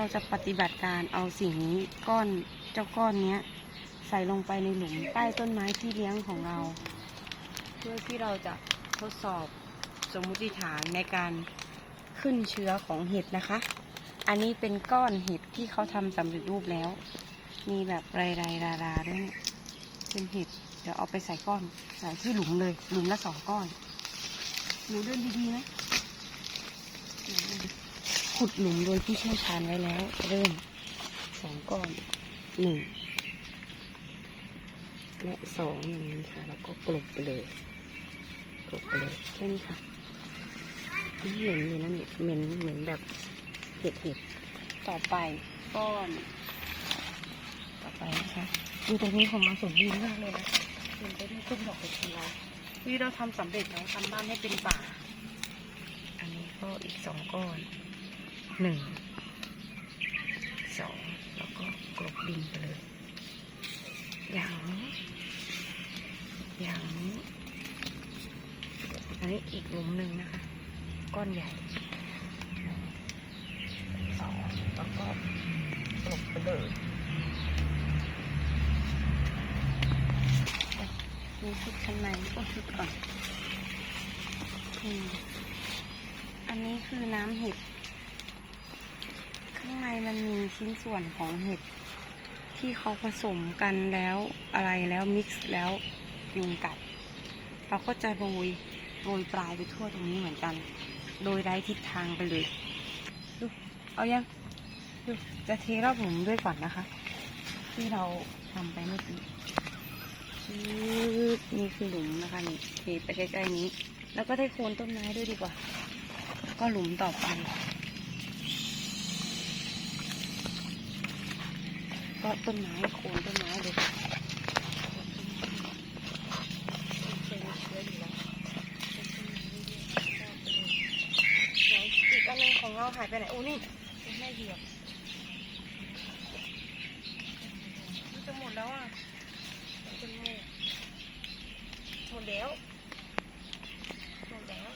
เราจะปฏิบัติการเอาสิ่งนี้ก้อนเจ้าก้อนเนี้ย ใส่ลงไปในหลุมใต้ต้นไม้ที่เลี้ยงของเรา เพื่อที่เราจะทดสอบสมมุติฐานในการขึ้นเชื้อของเห็ดนะคะ อันนี้เป็นก้อนเห็ดที่เขาทำสำเร็จรูปแล้ว มีแบบไรไรราราๆด้วยเนี่ยเป็นเห็ด เดี๋ยวเอาไปใส่ก้อนใส่ที่หลุมเลย หลุมละสองก้อนหนูเดินดีๆนะ ขุดหลุมโดยที่เชี่ยวชาญไว้แล้ว เริ่มสองก้อนหนึ่งและสองอย่างนี้ค่ะ แล้วก็กลบไปเลยกลบไปเลยแค่นี้ค่ะนี่เหม็นอยู่นะนี่เหม็นเหม็นแบบเห็ดเห็ดต่อไปก้อน ต่อไปนะคะดูตรงนี้ของมาสมบูรณ์มากเลยนะเห็นไปด้วยต้นดอกกระเจียวที่เราทำสำเร็จแล้วทำบ้านให้เป็นป่า อันนี้ก็อีกสองก้อน หนึ่งสองแล้วก็กลบดินไปเลย อย่างนี้ อย่างนี้ อันนี้อีกหลุมหนึ่งนะคะ ก้อนใหญ่สองแล้วก็กลบไปเลยมีชุดชั้นในก็ชุดก่อนอันนี้คือน้ำเห็ด ข้างในมันมีชิ้นส่วนของเห็ดที่เขาผสมกันแล้วอะไรแล้วมิกซ์แล้วยุงกัด เราก็จะโรยโรยปลายไปทั่วตรงนี้เหมือนกัน โดยไร้ทิศทางไปเลยดูเอายังดูจะเทรอบหลุมด้วยก่อนนะคะ ที่เราทำไปเมื่อกี้นี่คือหลุมนะคะนี่เทไปใกล้ๆนี้ แล้วก็ได้โคนต้นไม้ด้วยดีกว่า ก็หลุมต่อไป ก็ต้นไม้โคนต้นไม้เลยอีกอันหนึงของเราหายไปไหนโอ้นี่แม่เหยียบมันจะหมดแล้วอะจะหมดหมดแล้วหมดแล้ว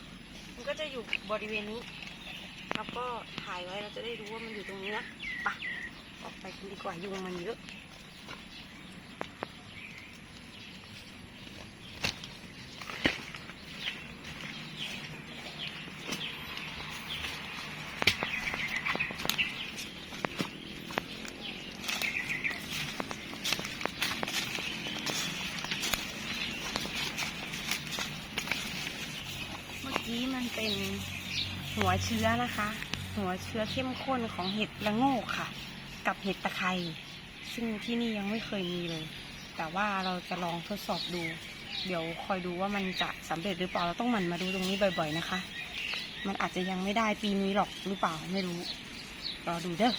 มันก็จะอยู่บริเวณนี้แล้วก็ถ่ายไว้เราจะได้รู้ว่ามันอยู่ตรงนี้นะไปะ ออกไปกันดีกว่ายุงมันเยอะเมื่อกี้มันเป็นหัวเชื้อนะคะ หัวเชื้อเข้มข้นของเห็ดละโงกค่ะ กับเห็ดตะไคร้ซึ่งที่นี่ยังไม่เคยมีเลย แต่ว่าเราจะลองทดสอบดู เดี๋ยวคอยดูว่ามันจะสำเร็จหรือเปล่าเราต้องหมั่นมาดูตรงนี้บ่อย ๆ นะคะ มันอาจจะยังไม่ได้ปีนี้หรอกหรือเปล่าไม่รู้รอดูเด้อ